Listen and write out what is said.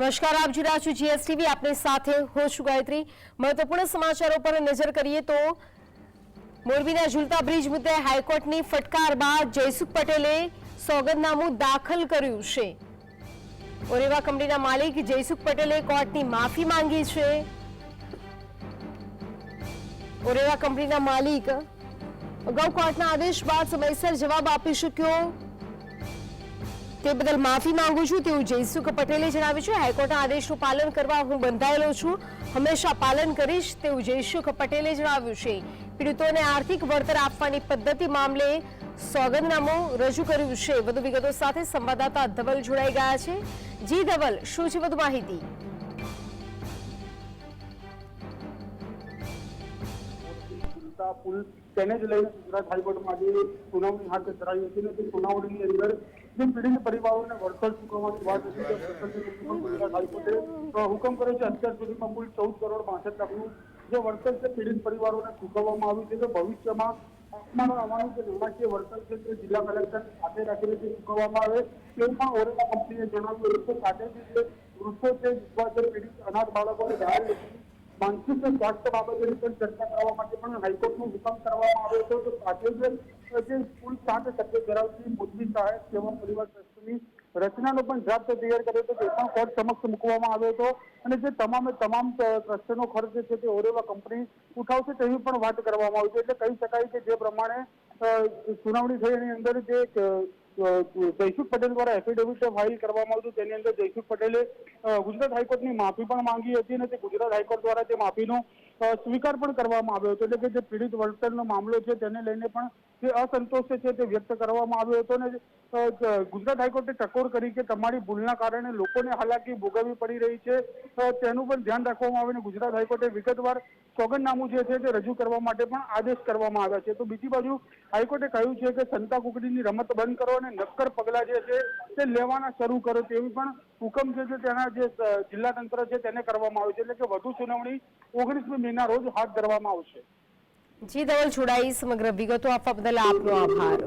નમસ્કાર, આપ જોઈ રહ્યા છો જીએસટીવી. આપની સાથે હું છું ગાયત્રી. મહત્વપૂર્ણ સમાચારો પર નજર કરીએ તો મોરબીના ઝુલતા બ્રિજ મુદ્દે હાઈકોર્ટની ફટકાર બાદ જયસુખ પટેલે સોગંદનામું દાખલ કર્યું છે. ઓરેવા કંપનીના માલિક જયસુખ પટેલે કોર્ટની માફી માંગી છે. ઓરેવા કંપનીના માલિક અગાઉ કોર્ટના આદેશ બાદ સમયસર જવાબ આપી શક્યો. તે બદલ માફી માંગુ છું તેવું જયસુખ પટેલે જણાવ્યું છે. હાઈકોર્ટના આદેશનું પાલન કરવા હું બંધાયેલો છું. હંમેશા પાલન કરીશ તેવું જયસુખ પટેલે જણાવ્યું છે. પીડિતોને આર્થિક વળતર આપવાની પદ્ધતિ મામલે સોગંદનામું રજૂ કર્યું છે. વધુ વિગતો સાથે સંવાદદાતા ધવલ જોડાઈ ગયા છે. જી ધવલ, શું છે વધુ માહિતી? તેને જ લઈને ગુજરાત હાઈકોર્ટમાં આજે સુનાવણી હાથ ધરાવી હતી અને તે સુનાવણીની અંદર જે પીડિત પરિવારોને વળતર ચૂકવવાની વાત હતી હુકમ કર્યો છે, અત્યાર સુધીમાં કુલ ચૌદ કરોડ પાસઠ લાખનું જે વળતર છે પીડિત પરિવારોને ચૂકવવામાં આવ્યું છે તો ભવિષ્યમાં આપવામાં આવવાનું જે નાણાકીય વળતર છે જિલ્લા કલેક્ટર સાથે રાખીને તે ચૂકવવામાં આવે. તેવું પણ ઓરેલા કંપનીએ જણાવ્યું હતું. સાથે જે વૃક્ષો છે પીડિત અનાથ બાળકોને લોકોની માનસિક સ્વાસ્થ્ય પણ ચર્ચા કરવા માટે પણ હાઈકોર્ટનો હુકમ કરવામાં આવ્યો તો સાથે જ કુલ સાત સભ્યો ધરાવતી સહાયક સેવા ટ્રસ્ટની રચનાનો પણ ડ્રાફ્ટ તૈયાર કર્યો હતો. તે પણ કોર્ટ સમક્ષ મૂકવામાં આવ્યો હતો. અને જે તમામે તમામ ટ્રસ્ટનો ખર્ચ છે તે ઓરેવા કંપની ઉઠાવશે તેવી પણ વાત કરવામાં આવી છે. એટલે કહી શકાય કે જે પ્રમાણે સુનાવણી થઈ એની અંદર જે જયસુખ પટેલ દ્વારા એફિડેવિટ ફાઇલ કરવામાં આવતું તેની અંદર જયસુખ પટેલે ગુજરાત હાઈકોર્ટની માફી પણ માંગી હતી અને તે ગુજરાત હાઈકોર્ટ દ્વારા તે માફીનો સ્વીકાર પણ કરવામાં આવ્યો હતો. એટલે કે જે પીડિત વળતરનો મામલો છે, તેને લઈને પણ જે અસંતોષ છે તે વ્યક્ત કરવામાં આવ્યો હતો અને ગુજરાત હાઈકોર્ટે ટકોર કરી કે તમારી ભૂલના કારણે લોકોને હાલાકી ભોગવવી પડી રહી છે. તેનું પણ ધ્યાન રાખવામાં આવે અને ગુજરાત હાઈકોર્ટે વિગતવાર સોગંદનામું જે છે તે રજૂ કરવા માટે પણ આદેશ કરવામાં આવ્યા છે. તો બીજી બાજુ હાઈકોર્ટે કહ્યું છે કે સંતા કુકડીની રમત બંધ કરો અને નક્કર પગલાં જે છે તે લેવાના શરૂ કરો તેવી પણ હુકમ જે છે તેના જે જિલ્લા તંત્ર છે તેને કરવામાં આવ્યું છે. એટલે કે વધુ સુનાવણી ઓગણીસમી મેના રોજ હાથ ધરવામાં આવશે. જી ધવલ જોડાઈ સમગ્ર વિગતો આપવા બદલ આપનો આભાર.